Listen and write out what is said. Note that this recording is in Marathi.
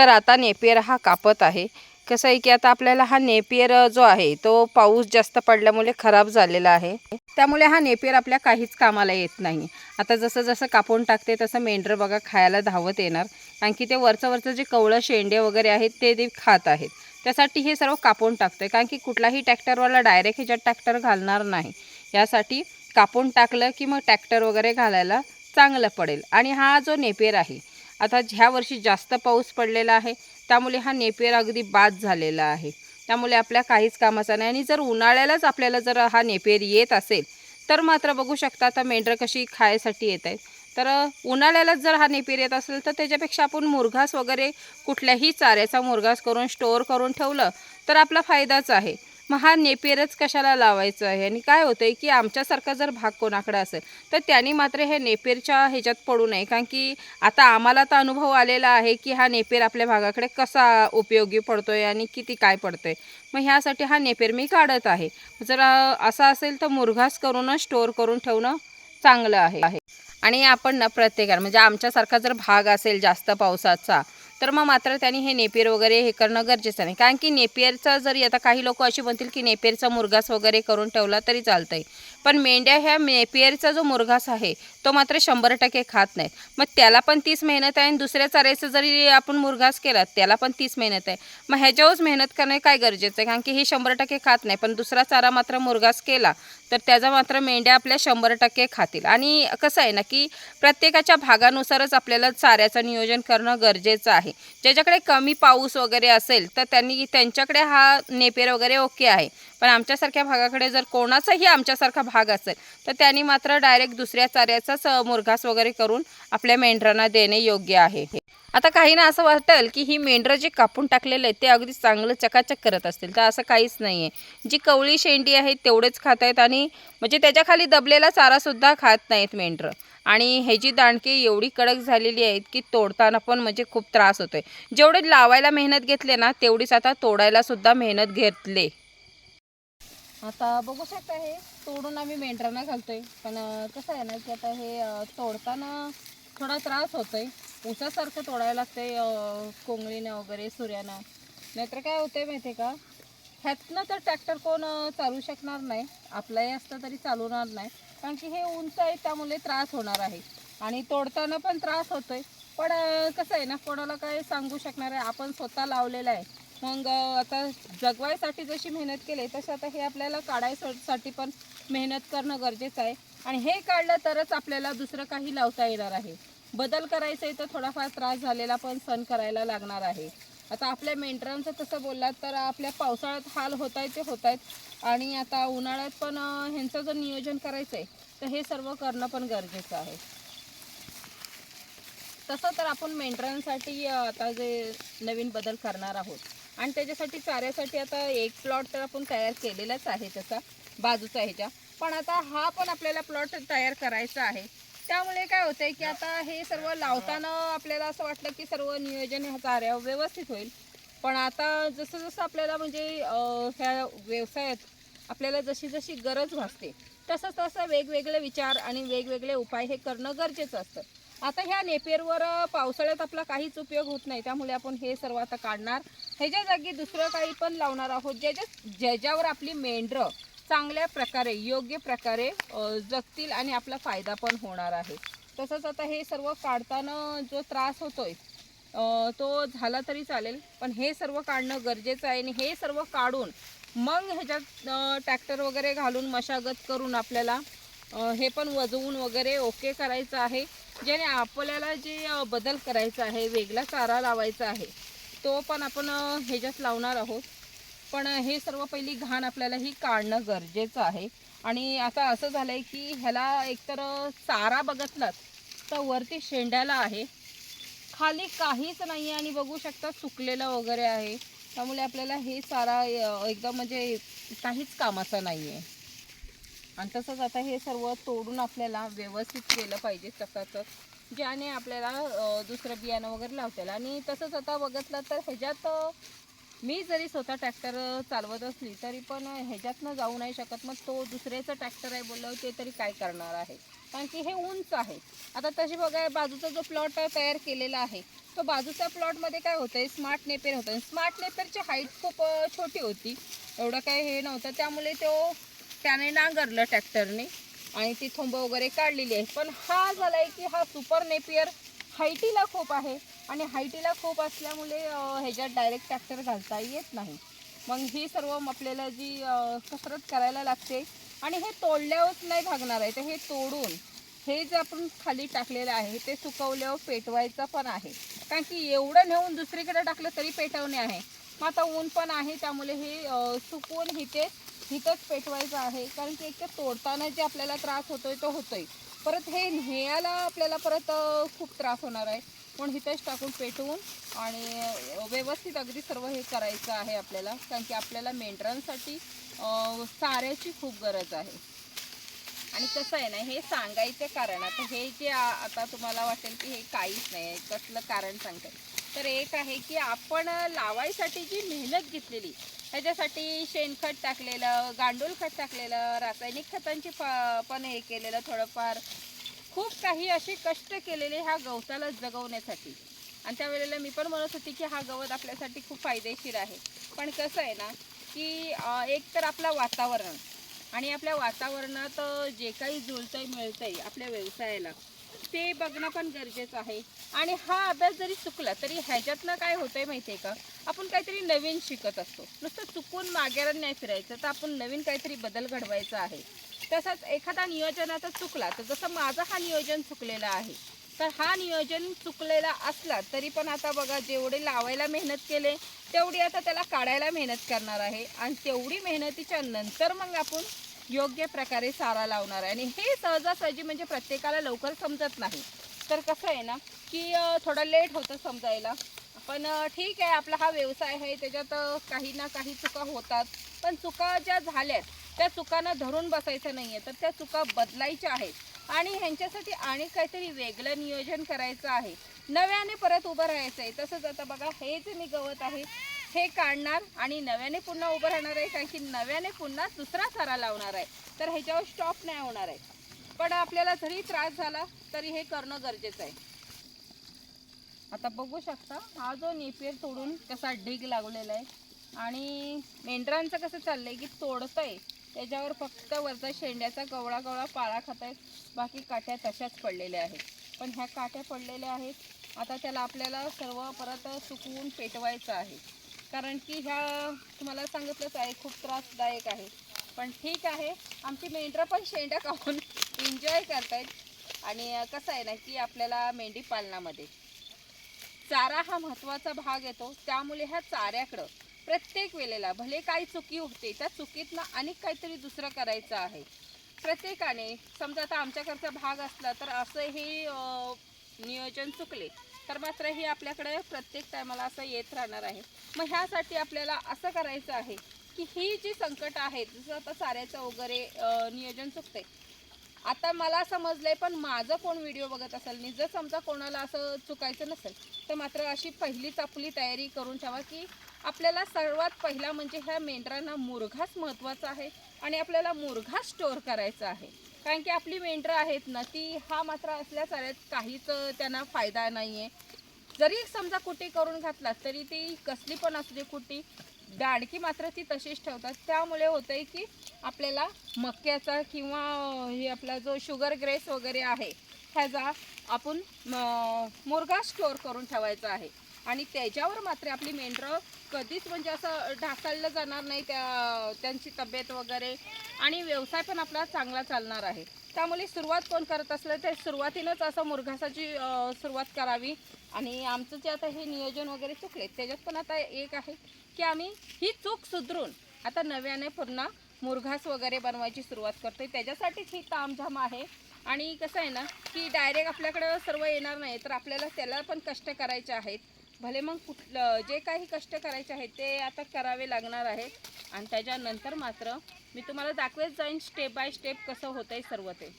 तर आता नेपियर हा कापत आहे. कसं आहे की आता आपल्याला हा नेपियर जो आहे तो पाऊस जास्त पडल्यामुळे खराब झालेला आहे. त्यामुळे हा नेपियर आपल्या काहीच कामाला येत नाही. आता जसं जसं कापून टाकते तसं मेंढरं बघा खायला धावत येणार. कारण की ते वरचं वरचं जे कवळं शेंडे वगैरे आहेत ते ते खात आहेत. त्यासाठी हे सर्व कापून टाकतोय. कारण की कुठलाही ट्रॅक्टरवाला डायरेक्ट ह्याच्यात ट्रॅक्टर घालणार नाही. यासाठी कापून टाकलं की मग ट्रॅक्टर वगैरे घालायला चांगलं पडेल. आणि हा जो नेपियर आहे आता ह्या वर्षी जास्त पाऊस पडलेला आहे. त्यामुळे हा नेपियर अगदी बाद झालेला आहे. त्यामुळे आपल्या काहीच कामाचा नाही. आणि जर उन्हाळ्यालाच आपल्याला जर हा नेपियर येत असेल तर मात्र बघू शकता आता मेंढरं कशी खायसाठी येत आहेत. तर उन्हाळ्यालाच जर हा नेपियर येत असेल तर त्याच्यापेक्षा आपण मुरघास वगैरे कुठल्याही चाऱ्याचा मुरघास करून स्टोअर करून ठेवलं तर आपला फायदाच आहे. मग हा नेपेरच कशाला लावायचं आहे? आणि काय होतं आहे की आमच्यासारखा जर भाग कोणाकडे असेल तर त्यांनी मात्र हे नेपेरच्या ह्याच्यात पडू नये. कारण की आता आम्हाला तर अनुभव आलेला आहे की हा नेपेर आपल्या भागाकडे कसा उपयोगी पडतो आहे आणि किती काय पडतं आहे मग ह्यासाठी हा नेपेर मी काढत आहे. जर असा असेल तर मुरघास करूनच स्टोअर करून ठेवणं चांगलं आहे. आणि आपण ना प्रत्येकाला म्हणजे आमच्यासारखा जर भाग असेल जास्त पावसाचा तर मग मात्र त्यांनी हे नेपियर वगैरे हे करणं गरजेचं नाही. कारण की नेपियरचं जरी आता काही लोक अशी म्हणतील की नेपियरचा मुरघास वगैरे करून ठेवला तरी चालतं आहे पण मेंढ्या ह्या नेपियरचा जो मुरघास आहे तो मात्र शंभर टक्के खात नाही मग त्याला पण तीस मेहनत आहे आणि दुसऱ्या चाऱ्याचं जरी आपण मुरघास केला त्याला पण तीस मेहनत आहे. मग ह्याच्यावरच मेहनत करणं काय गरजेचं आहे? कारण की हे शंभर टक्के खात नाही. पण दुसरा चारा मात्र मुरघास केला तर त्याचा मात्र मेंढ्या आपल्या शंभर टक्के खातील. आणि कसं आहे ना की प्रत्येकाच्या भागानुसारच आपल्याला चाऱ्याचं नियोजन करणं गरजेचं आहे. ज्याच्याकडे कमी पाऊस वगैरे असेल तर त्यांनी त्यांच्याकडे हा नेपेर वगैरे ओके आहे. पण आमच्यासारख्या भागाकडे जर कोणाचाही आमच्यासारखा भाग असेल तर त्यांनी मात्र डायरेक्ट दुसऱ्या चाऱ्याचाच मुरघास वगैरे करून आपल्या मेंढरांना देणे योग्य आहे आता काहींना असं वाटेल की ही मेंढरं जे कापून टाकलेलं आहे ते अगदी चांगलं चकाचक करत असतील. तर असं काहीच नाही आहे जी कवळी शेंडी आहे तेवढेच खात आहेत आणि म्हणजे त्याच्याखाली दबलेला चारासुद्धा खात नाहीत मेंढरं. आणि ह्याची दांडकी एवढी कडक झालेली आहेत की तोडताना पण म्हणजे खूप त्रास होतोय. जेवढे लावायला मेहनत घेतले ना तेवढीच आता तोडायला सुद्धा मेहनत घेतले. आता बघू शकता हे तोडून आम्ही मेंढरांना घालतोय. पण कसं आहे ना की आता हे तोडताना थोडा त्रास होतोय. उसासारखं तोडायला लागतंय कोंगळीनं वगैरे सूर्यानं नाहीतर काय होतंय माहिती आहे का? ह्यातनं तर ट्रॅक्टर कोण चालू शकणार नाही. आपलंही असतं तरी चालवणार नाही. कारण की हे उंच आहे त्यामुळे त्रास होणार आहे. आणि तोडताना पण त्रास होतोय. पण कसं आहे ना कोणाला काय सांगू शकणार आहे? आपण स्वतः लावलेलं आहे. मग आता जगवायसाठी जशी मेहनत केली तसं आता हे आपल्याला काढायसाठी पण मेहनत करणं गरजेचं आहे. आणि हे काढलं तरच आपल्याला दुसरं काही लावता येणार आहे. बदल करायचा आहे तर थोडाफार त्रास झालेला पण सण करायला लागणार आहे. आता आपल्या मेंढरांचं तसं बोललात तर आपल्या पावसाळ्यात हाल होत आहेत ते होत आहेत आणि आता उन्हाळ्यात पण ह्यांचं जर नियोजन करायचं आहे तर हे सर्व करणं पण गरजेचं आहे. तसं तर आपण मेंढरांसाठी आता जे नवीन बदल करणार आहोत. आणि त्याच्यासाठी चाऱ्यासाठी आता एक प्लॉट तर आपण तयार केलेलाच आहे तसा बाजूचा ह्याच्या. पण आता हा पण आपल्याला प्लॉट तयार करायचा आहे. त्यामुळे काय होतंय की आता हे सर्व लावताना आपल्याला असं वाटलं की सर्व नियोजन ह्या चाऱ्यावर व्यवस्थित होईल. पण आता जसं जसं आपल्याला म्हणजे ह्या व्यवसायात आपल्याला जशी जशी गरज भासते तसं तसं वेगवेगळे विचार आणि वेगवेगळे उपाय हे करणं गरजेचं असतं. आता ह्या नेपेरवर पावसाळ्यात आपला काहीच उपयोग होत नाही. त्यामुळे आपण हे सर्व आता काढणार. ह्याच्या जागी दुसरं काही पण लावणार आहोत. ज्याच्या ज्याच्यावर आपली मेंढरं चांगल्या प्रकारे योग्य प्रकारे जगतील आणि आपला फायदा पण होणार आहे. तसंच आता हे सर्व काढताना जो त्रास होतोय आहे तो झाला तरी चालेल पण हे सर्व काढणं गरजेचं आहे आणि हे सर्व काढून मग ह्याच्यात ट्रॅक्टर वगैरे घालून मशागत करून आपल्याला हे पण वजवून वगैरे ओके करायचं आहे. ज्याने आपल्याला जे बदल करायचा आहे वेगळा चारा लावायचा आहे तो पण आपण ह्याच्यात लावणार आहोत. पण हे सर्व पहिली घाण आपल्याला ही काढणं गरजेचं आहे. आणि आता असं झालं आहे की ह्याला एकतर चारा बघतलात तर वरती शेंड्याला आहे. खाली काहीच नाही आहे आणि बघू शकता सुकलेलं वगैरे आहे. त्यामुळे आपल्याला हे चारा एकदम म्हणजे काहीच कामाचा नाही आहे आणि तसंच आता हे सर्व तोडून आपल्याला व्यवस्थित केलं पाहिजे चकाचक ज्याने आपल्याला दुसरं बियाणं वगैरे लावता येईल. आणि तसंच आता बघितलं तर ह्याच्यात मी जरी स्वतः ट्रॅक्टर चालवत असली तरी पण ह्याच्यातनं जाऊ नाही शकत. मग तो दुसऱ्याचं ट्रॅक्टर आहे बोललं ते तरी काय करणार आहे? कारण की हे उंच आहे. आता तशी बघा बाजूचा जो प्लॉट तयार केलेला आहे तो बाजूच्या प्लॉटमध्ये काय होतं स्मार्ट नेपेर होतं. स्मार्ट नेपेरची हाईट खूप छोटी होती. एवढं काय हे नव्हतं. त्यामुळे तो त्याने नांगरलं ट्रॅक्टरने आणि ती थोंब वगैरे काढलेली आहे. पण हा झाला आहे की हा सुपर नेपियर हाईटीला खूप आहे. आणि हायटीला खूप असल्यामुळे ह्याच्यात डायरेक्ट ट्रॅक्टर घालता येत नाही. मग ही सर्व आपल्याला जी कसरत करायला लागते आणि हे तोडल्यावरच नाही भागणार आहे तर हे तोडून हे जे आपण खाली टाकलेलं आहे ते सुकवल्यावर पेटवायचं पण आहे. कारण की एवढं नेऊन दुसरीकडे टाकलं तरी पेटवणे आहे. मग आता ऊन पण आहे त्यामुळे हे सुकवून हिथे हिथंच पेटवायचं आहे. कारण की एक तर तोडताना जे आपल्याला त्रास होतोय तो होतोय. परत हे न्यायला आपल्याला परत खूप त्रास होणार आहे. पण हिथेच टाकून पेटवून आणि व्यवस्थित अगदी सर्व हे करायचं आहे आपल्याला कारण की आपल्याला मेंढरांसाठी साऱ्याची खूप गरज आहे. आणि कसं आहे ना हे सांगायचं कारण आता हे जे आता तुम्हाला वाटेल की हे काहीच नाही आहे कसलं कारण सांगते. तर एक आहे की आपण लावायसाठी जी मेहनत घेतलेली ह्याच्यासाठी शेणखत टाकलेलं गांडूळ खत टाकलेलं रासायनिक खतांची प- पण हे केलेलं थोडंफार खूप काही असे कष्ट केलेले ह्या गवताला जगवण्यासाठी. आणि त्यावेळेला मी पण म्हणत होती की हा गवत आपल्यासाठी खूप फायदेशीर आहे. पण कसं आहे ना की एक तर आपलं वातावरण आणि आपल्या वातावरणात जे काही जुळतंय मिळतंय आपल्या व्यवसायाला ते बघणं पण गरजेचं आहे. आणि हा अभ्यास जरी चुकला तरी ह्याच्यातनं काय होतंय माहिती आहे का? आपण काहीतरी नवीन शिकत असतो. नुसतं चुकून मागेर नाही फिरायचं तर आपण नवीन काहीतरी बदल घडवायचा आहे. तसंच एखादा नियोजनाचा चुकला तर जसं माझं हा नियोजन चुकलेला आहे तर हा नियोजन चुकलेला असला तरी पण आता बघा जेवढे लावायला मेहनत केले तेवढी आता त्याला काढायला मेहनत करणार आहे. आणि तेवढी मेहनतीच्या नंतर मग आपण योग्य प्रकारे सारा लावणार आहे. आणि हे सहजासहजी म्हणजे प्रत्येकाला लवकर समजत नाही. तर कसं आहे ना की थोडं लेट होतं समजायला. पण ठीक आहे आपला हा व्यवसाय आहे त्याच्यात काही ना काही चुका होतात. पण चुका ज्या झाल्यात त्या चुकांना धरून बसायचं नाही आहे तर त्या चुका बदलायच्या आहेत. आणि ह्यांच्यासाठी आणि काहीतरी वेगळं नियोजन करायचं आहे. नव्याने परत उभं राहायचं आहे तसंच आता बघा हे जे मी गवत आहे. हे काढणार आणि नव्याने पुन्हा उभं राहणार आहे. कारण की नव्याने पुन्हा दुसरा सारा लावणार आहे. तर ह्याच्यावर स्टॉप नाही होणार आहे. पण आपल्याला जरी त्रास झाला तरी हे करणं गरजेचं आहे. आता बघू शकता हा जो नेपियर तोडून कसा ढीग लागलेला आहे. आणि मेंढरांचं कसं चाललंय की तोडतंय. त्याच्यावर फक्त वरचा शेंड्याचा गवळा गवळा पाळा खात आहेत. बाकी काट्या तशाच पडलेल्या आहेत. पण ह्या काट्या पडलेल्या आहेत. आता त्याला आपल्याला सर्व परत सुकवून पेटवायचं आहे. कारण की ह्या तुम्हाला सांगितलंच आहे खूप त्रासदायक आहे. पण ठीक आहे. आमची मेंढरं पण शेंड्या खाऊन एन्जॉय करतायत. आणि कसं आहे ना की आपल्याला मेंढी पालनामध्ये चारा हा महत्त्वाचा भाग येतो. त्यामुळे ह्या चाऱ्याकडं प्रत्येक वेळेला भले काही चुकी होते त्या चुकीतनं अनेक काहीतरी दुसरं करायचं आहे. प्रत्येकाने समजा आता आमच्याकडचा भाग असला तर असं हे नियोजन चुकले तर मात्र हे आपल्याकडे प्रत्येक टायमाला असं येत राहणार आहे. मग ह्यासाठी आपल्याला असं करायचं आहे की ही जी संकट आहेत जसं आता साऱ्याचं वगैरे नियोजन चुकते आता मला समजलंय पण माझं कोण व्हिडिओ बघत असेल नि जर समजा कोणाला असं चुकायचं नसेल तर मात्र अशी पहिलीच आपली तयारी करून ठेवा की आपल्याला सर्वात पहिला म्हणजे ह्या मेंढरांना मुरघास महत्त्वाचा आहे आणि आपल्याला मुरघास स्टोअर करायचा आहे. कारण की आपली मेंढरं आहेत ना ती हा मात्र असल्या चाऱ्यात काहीच त्यांना फायदा नाही आहे जरी समजा कुटी करून घातला तरी ती कसली पण असू दे कुटी दाडकी मात्र ती तशीच ठेवतात. त्यामुळे होतं आहे की आपल्याला मक्याचा किंवा हे आपला जो शुगर ग्रेस वगैरे आहे ह्याचा आपण म- स्टोअर करून ठेवायचा आहे. आणि त्याच्यावर मात्र आपली मेंढरं कधीच म्हणजे असं ढासळलं जाणार नाही त्या त्यांची तब्येत वगैरे. आणि व्यवसाय पण आपला चांगला चालणार आहे. त्यामुळे सुरुवात कोण करत असलं तर सुरुवातीनंच असं मुरघासाची सुरुवात करावी. आणि आमचं जे आता हे नियोजन वगैरे चुकले त्याच्यात पण आता एक आहे की आम्ही ही चूक सुधरून आता नव्याने पुन्हा मुरघास वगैरे बनवायची सुरुवात करतो त्याच्यासाठीच ही तामझाम आहे. आणि कसं आहे ना की डायरेक्ट आपल्याकडं सर्व येणार नाही तर आपल्याला त्याला पण कष्ट करायचे आहेत. भले मग कुठलं जे काही कष्ट करायचे आहेत ते आता करावे लागणार आहेत. आणि त्याच्यानंतर मात्र मी तुम्हाला दाखवत जाईन स्टेप बाय स्टेप कसं होतं आहे सर्व ते.